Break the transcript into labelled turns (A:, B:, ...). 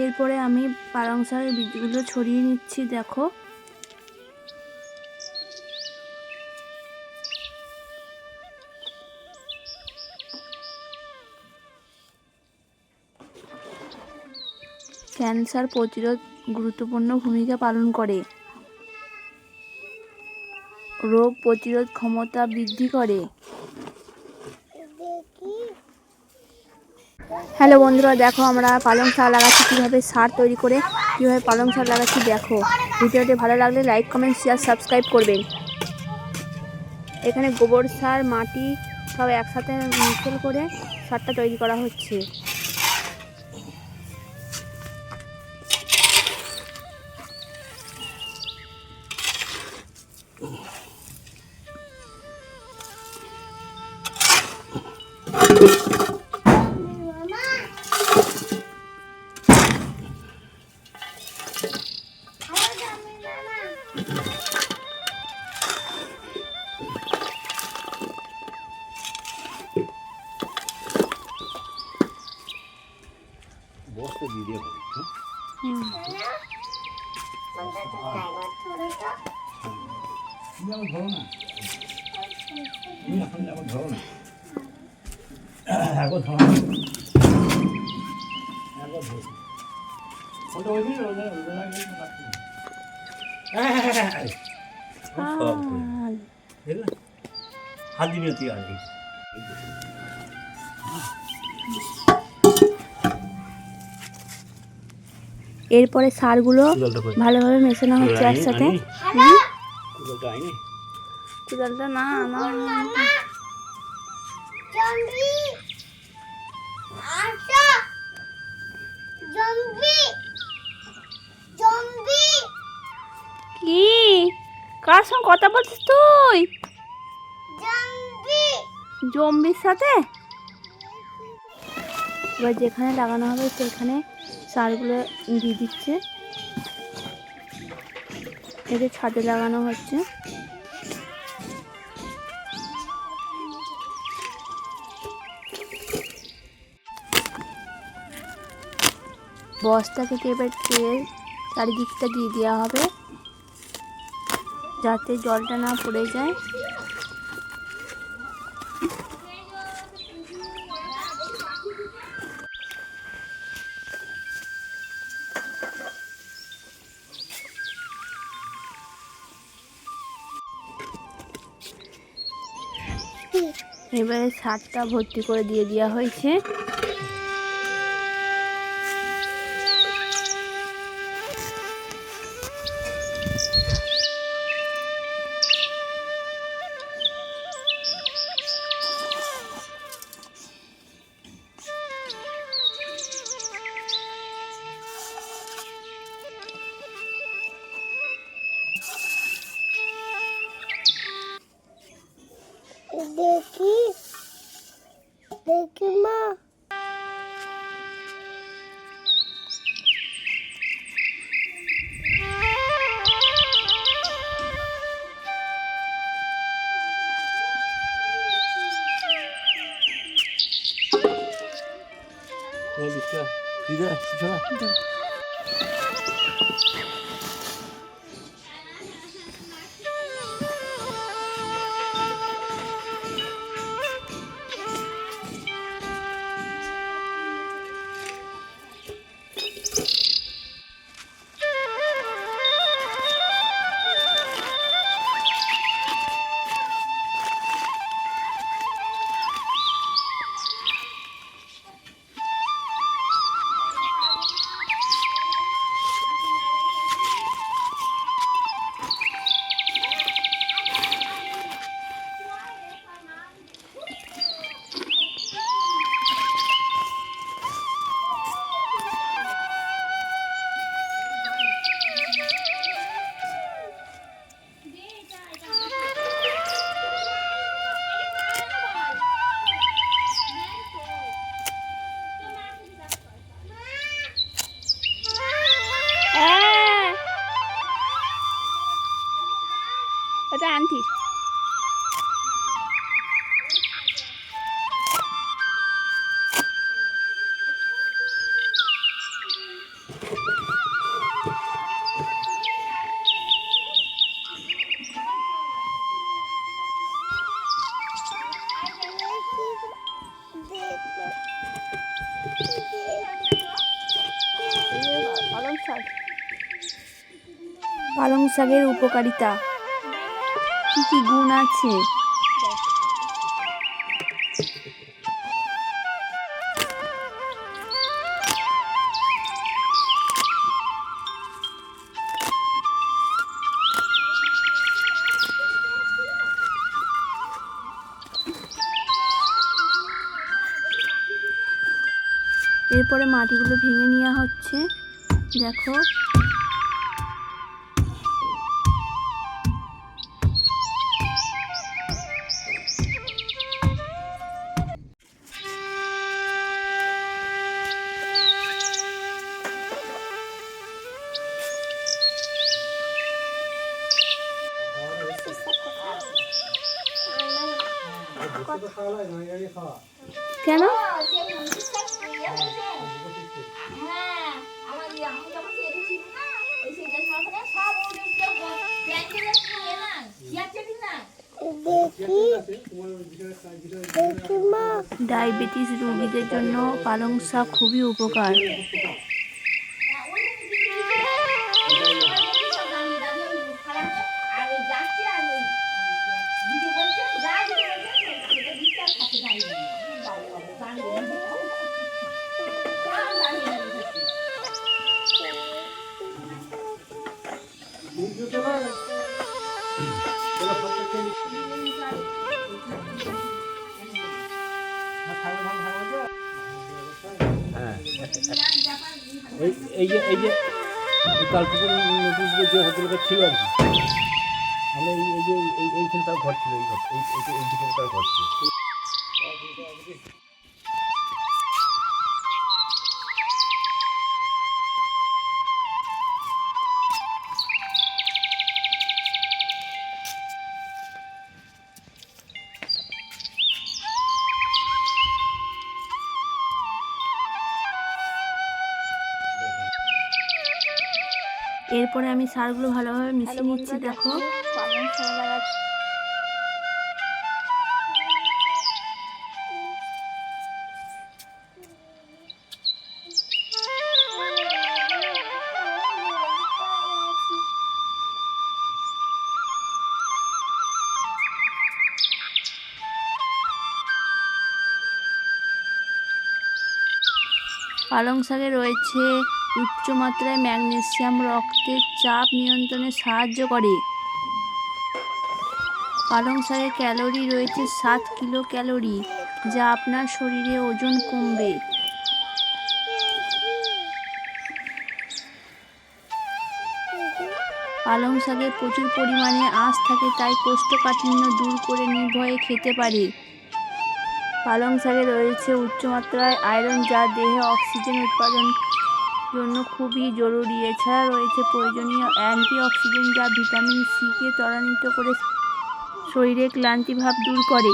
A: এরপরে আমি পালং শাকের বীজগুলো ছড়িয়ে নিচ্ছি, দেখো। ক্যান্সার প্রতিরোধ গুরুত্বপূর্ণ ভূমিকা পালন করে। রোগ প্রতিরোধ ক্ষমতা বৃদ্ধি করে। হ্যালো বন্ধুরা, দেখো আমরা পালং শাক লাগাচ্ছি কীভাবে সার তৈরি করে, কীভাবে পালং শাক লাগাচ্ছি দেখো। ভিডিওটি ভালো লাগলে লাইক কমেন্ট শেয়ার সাবস্ক্রাইব করবেন। এখানে গোবর সার, মাটি সব একসাথে মিশেল করে সারটা তৈরি করা হচ্ছে।
B: বস্তা দিয়ে দিয়ে আমার ধরো না। আমার ধরো না। একবার ধরো না। একবার ধরো। ওটা ওই দিন ওটা ওটা
A: এরপরে সারগুলো ভালোভাবে মেশানো হচ্ছে একসাথে। না
C: জম্বি জম্বি।
A: কি? কার সঙ্গে কথা বলছিস তুই? জম্বির সাথে? এবার যেখানে লাগানো হবে সেখানে সারগুলো দিয়ে দিচ্ছে। এদের ছাদে লাগানো হচ্ছে। বস্তা থেকে এবার তেল চারিদিকটা দিয়ে দেওয়া হবে। যাতে জলটা না পড়ে যায়। এবারে সারটা ভর্তি করে দিয়ে দেওয়া হয়েছে।
C: দেখি দেখি মা
B: এই দিকটা, দিদা, পিছনে।
A: শাক পালং শাকের উপকারিতা। কি কি গুণ আছে? এরপরে মাটিগুলো ভেঙে নেওয়া হচ্ছে। দেখো। কেন? ডায়াবেটিস রোগীদের জন্য পালং শাক খুবই উপকার।
B: এই যে এই যে কালপুকুর নতুন যে হোটেলটা ছিল আর কি। আমরা এই এই যে, এই এইখানে তার ঘর ছিল, এই ঘর, এই এই ঘর ছিল।
A: এরপরে আমি সারগুলো ভালোভাবে মিশিয়ে নিচ্ছি দেখো। পালং পালং শাকে রয়েছে উচ্চ মাত্রায় ম্যাগনেসিয়াম রক্তের চাপ নিয়ন্ত্রণে সাহায্য করে। পালং শাকে ক্যালোরি রয়েছে সাত কিলো ক্যালোরি যা আপনার শরীরে ওজন কমবে। পালং শাকে প্রচুর পরিমাণে আঁশ থাকে, তাই কোষ্ঠকাঠিন্য দূর করে নির্ভয়ে খেতে পারে। পালং শাকে রয়েছে উচ্চমাত্রায় আয়রন, যা দেহে অক্সিজেন উৎপাদন জন্য খুবই জরুরি। এছাড়া রয়েছে প্রয়োজনীয় অ্যান্টি অ্যান্টিঅক্সিডেন্ট যা ভিটামিন সিকে ত্বরান্বিত করে শরীরে ক্লান্তিভাব দূর করে।